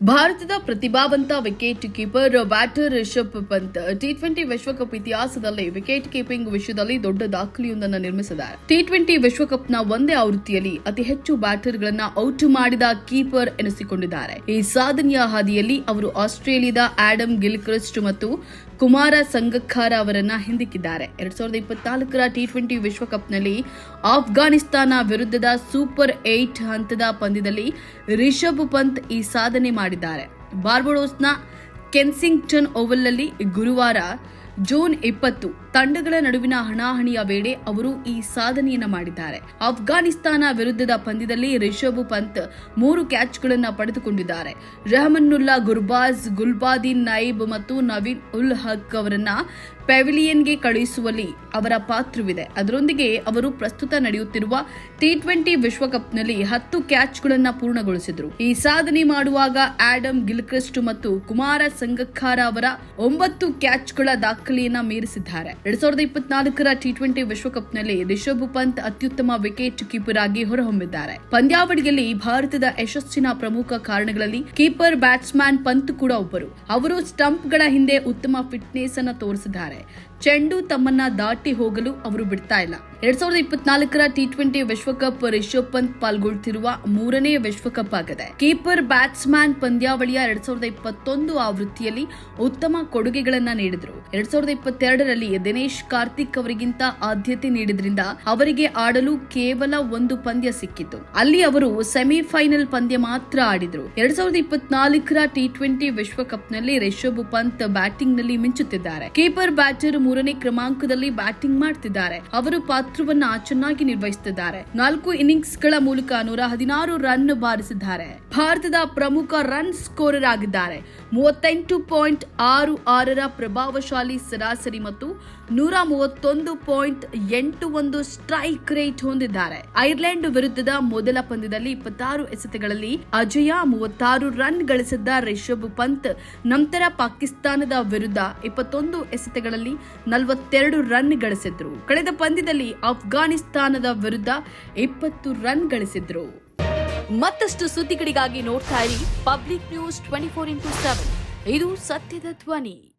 ಭಾರತದ ಪ್ರತಿಭಾವಂತ wicket keeper batter Rishabh Pant T twenty ವಿಶ್ವಕಪ್ ಇತಿಹಾಸದಲ್ಲಿ ವಿಕೆಟ್ ಕೀಪಿಂಗ್ ವಿಷಯದಲ್ಲಿ ದೊಡ್ಡ ದಾಖಲೆಯೊಂದನ್ನು ನಿರ್ಮಿಸಿದ್ದಾರೆ. ಟಿ ಟ್ವೆಂಟಿ ವಿಶ್ವಕಪ್ನ ಒಂದೇ ಆವೃತ್ತಿಯಲ್ಲಿ ಅತಿ ಹೆಚ್ಚು ಬ್ಯಾಟರ್ಗಳನ್ನು ಔಟ್ ಮಾಡಿದ ಕೀಪರ್ ಎನಿಸಿಕೊಂಡಿದ್ದಾರೆ. ಈ ಸಾಧನೆಯ ಹಾದಿಯಲ್ಲಿ ಅವರು ಆಸ್ಟ್ರೇಲಿಯಾದ ಆಡಮ್ ಗಿಲ್ಕ್ರಿಸ್ಟ್ ಮತ್ತು ಕುಮಾರ ಸಂಗಕ್ಕಾರ ಅವರನ್ನ ಹಿಂದಿಕ್ಕಿದ್ದಾರೆ. ಎರಡ್ ಸಾವಿರದ ಇಪ್ಪತ್ನಾಲ್ಕರ ಟಿ ಟ್ವೆಂಟಿ ವಿಶ್ವಕಪ್ನಲ್ಲಿ ಆಫ್ಘಾನಿಸ್ತಾನ ವಿರುದ್ಧದ ಸೂಪರ್ ಏಟ್ ಹಂತದ ಪಂದ್ಯದಲ್ಲಿ ರಿಷಬ್ ಪಂತ್ ಈ ಸಾಧನೆ ಮಾಡಿದ್ದಾರೆ. ಬಾರ್ಬಡೋಸ್ನ ಕೆನ್ಸಿಂಗ್ಟನ್ ಓವಲ್ನಲ್ಲಿ ಗುರುವಾರ ಜೂನ್ ಇಪ್ಪತ್ತು ತಂಡಗಳ ನಡುವಿನ ಹಣಾಹಣಿಯ ವೇಳೆ ಅವರು ಈ ಸಾಧನೆಯನ್ನು ಮಾಡಿದ್ದಾರೆ. ಅಫ್ಘಾನಿಸ್ತಾನ ವಿರುದ್ಧದ ಪಂದ್ಯದಲ್ಲಿ ರಿಷಬ್ ಪಂತ್ ಮೂರು ಕ್ಯಾಚ್ಗಳನ್ನು ಪಡೆದುಕೊಂಡಿದ್ದಾರೆ. ರೆಹಮನ್ನುಲ್ಲಾ ಗುರ್ಬಾಜ್, ಗುಲ್ಬಾದಿನ್ ನೈಬ್ ಮತ್ತು ನವೀನ್ ಉಲ್ ಹಕ್ ಅವರನ್ನ ಪೆವಿಲಿಯನ್ಗೆ ಕಳುಹಿಸುವಲ್ಲಿ ಅವರ ಪಾತ್ರವಿದೆ. ಅದರೊಂದಿಗೆ ಅವರು ಪ್ರಸ್ತುತ ನಡೆಯುತ್ತಿರುವ ಟಿ ಟ್ವೆಂಟಿ ವಿಶ್ವಕಪ್ನಲ್ಲಿ ಹತ್ತು ಕ್ಯಾಚ್ಗಳನ್ನು ಪೂರ್ಣಗೊಳಿಸಿದರು. ಈ ಸಾಧನೆ ಮಾಡುವಾಗ ಆಡಮ್ ಗಿಲ್ಕ್ರಿಸ್ಟ್ ಮತ್ತು ಕುಮಾರ ಸಂಗಕ್ಕಾರ ಅವರ ಒಂಬತ್ತು ಕ್ಯಾಚ್ಗಳ ದಾಖಲೆಯನ್ನ ಮೀರಿಸಿದ್ದಾರೆ. ಎರಡ್ ಸಾವಿರದ ಇಪ್ಪತ್ನಾಲ್ಕರ ಟಿ ಟ್ವೆಂಟಿ ವಿಶ್ವಕಪ್ನಲ್ಲಿ ರಿಷಬ್ ಪಂತ್ ಅತ್ಯುತ್ತಮ ವಿಕೆಟ್ ಕೀಪರ್ ಆಗಿ ಹೊರಹೊಮ್ಮಿದ್ದಾರೆ. ಪಂದ್ಯಾವಳಿಯಲ್ಲಿ ಭಾರತದ ಯಶಸ್ಸಿನ ಪ್ರಮುಖ ಕಾರಣಗಳಲ್ಲಿ ಕೀಪರ್ ಬ್ಯಾಟ್ಸ್ಮನ್ ಪಂತ್ ಕೂಡ ಒಬ್ಬರು. ಅವರು ಸ್ಟಂಪ್ಗಳ ಹಿಂದೆ ಉತ್ತಮ ಫಿಟ್ನೆಸ್ ಅನ್ನು ತೋರಿಸಿದ್ದಾರೆ. ಚೆಂಡು ತಮ್ಮನ್ನ ದಾಟಿ ಹೋಗಲು ಅವರು ಬಿಡ್ತಾ ಇಲ್ಲ. ಎರಡ್ ಸಾವಿರದ ಇಪ್ಪತ್ನಾಲ್ಕರ ಟಿ ಟ್ವೆಂಟಿ ವಿಶ್ವಕಪ್ ರಿಷಬ್ ಪಂತ್ ಪಾಲ್ಗೊಳ್ತಿರುವ ಮೂರನೇ ವಿಶ್ವಕಪ್ ಆಗಿದೆ. ಕೀಪರ್ ಬ್ಯಾಟ್ಸ್ಮನ್ ಪಂದ್ಯಾವಳಿಯ ಎರಡ್ ಸಾವಿರದ ಇಪ್ಪತ್ತೊಂದು ಆವೃತ್ತಿಯಲ್ಲಿ ಉತ್ತಮ ಕೊಡುಗೆಗಳನ್ನ ನೀಡಿದ್ರು. ಎರಡ್ ಸಾವಿರದ ಇಪ್ಪತ್ತೆರಡರಲ್ಲಿ ದಿನೇಶ್ ಕಾರ್ತಿಕ್ ಅವರಿಗಿಂತ ಆದ್ಯತೆ ನೀಡಿದ್ರಿಂದ ಅವರಿಗೆ ಆಡಲು ಕೇವಲ ಒಂದು ಪಂದ್ಯ ಸಿಕ್ಕಿತು. ಅಲ್ಲಿ ಅವರು ಸೆಮಿಫೈನಲ್ ಪಂದ್ಯ ಮಾತ್ರ ಆಡಿದ್ರು. ಎರಡ್ ಸಾವಿರದ ಇಪ್ಪತ್ನಾಲ್ಕರ ಟಿ ಟ್ವೆಂಟಿ ವಿಶ್ವಕಪ್ನಲ್ಲಿ ರಿಷಬ್ ಪಂತ್ ಬ್ಯಾಟಿಂಗ್ನಲ್ಲಿ ಮಿಂಚುತ್ತಿದ್ದಾರೆ. ಕೀಪರ್ ಬ್ಯಾಟರ್ ಮೂರನೇ ಕ್ರಮಾಂಕದಲ್ಲಿ ಬ್ಯಾಟಿಂಗ್ ಮಾಡ್ತಿದ್ದಾರೆ. ಅವರು ಪಾತ್ರವನ್ನ ಚೆನ್ನಾಗಿ ನಿರ್ವಹಿಸುತ್ತಿದ್ದಾರೆ. ನಾಲ್ಕು ಇನ್ನಿಂಗ್ಸ್ಗಳ ಮೂಲಕ ನೂರ ಹದಿನಾರು ರನ್ ಬಾರಿಸಿದ್ದಾರೆ. ಭಾರತದ ಪ್ರಮುಖ ರನ್ ಸ್ಕೋರರ್ ಆಗಿದ್ದಾರೆ. ಮೂವತ್ತೆಂಟು ಪಾಯಿಂಟ್ ಆರು ಆರರ ಪ್ರಭಾವಶಾಲಿ ಸರಾಸರಿ ಮತ್ತು ನೂರ ಮೂವತ್ತೊಂದು ಪಾಯಿಂಟ್ ಎಂಟು ಒಂದು ಸ್ಟ್ರೈಕ್ ರೇಟ್ ಹೊಂದಿದ್ದಾರೆ. ಐರ್ಲೆಂಡ್ ವಿರುದ್ಧದ ಮೊದಲ ಪಂದ್ಯದಲ್ಲಿ ಇಪ್ಪತ್ತಾರು ಎಸೆತಗಳಲ್ಲಿ ಅಜಯ ಮೂವತ್ತಾರು ರನ್ ಗಳಿಸಿದ್ದ ರಿಷಬ್ ಪಂತ್, ನಂತರ ಪಾಕಿಸ್ತಾನದ ವಿರುದ್ಧ ಇಪ್ಪತ್ತೊಂದು ಎಸೆತಗಳಲ್ಲಿ ನಲವತ್ತೆರಡು ರನ್ ಗಳಿಸಿದ್ರು. ಕಳೆದ ಪಂದ್ಯದಲ್ಲಿ ಅಫ್ಘಾನಿಸ್ತಾನದ ವಿರುದ್ಧ ಇಪ್ಪತ್ತು ರನ್ ಗಳಿಸಿದ್ರು. ಮತ್ತಷ್ಟು ಸುದ್ದಿಗಳಿಗಾಗಿ ನೋಡ್ತಾ ಇರಿ public news twenty four into seven. ಇದು ಸತ್ಯದ ಧ್ವನಿ.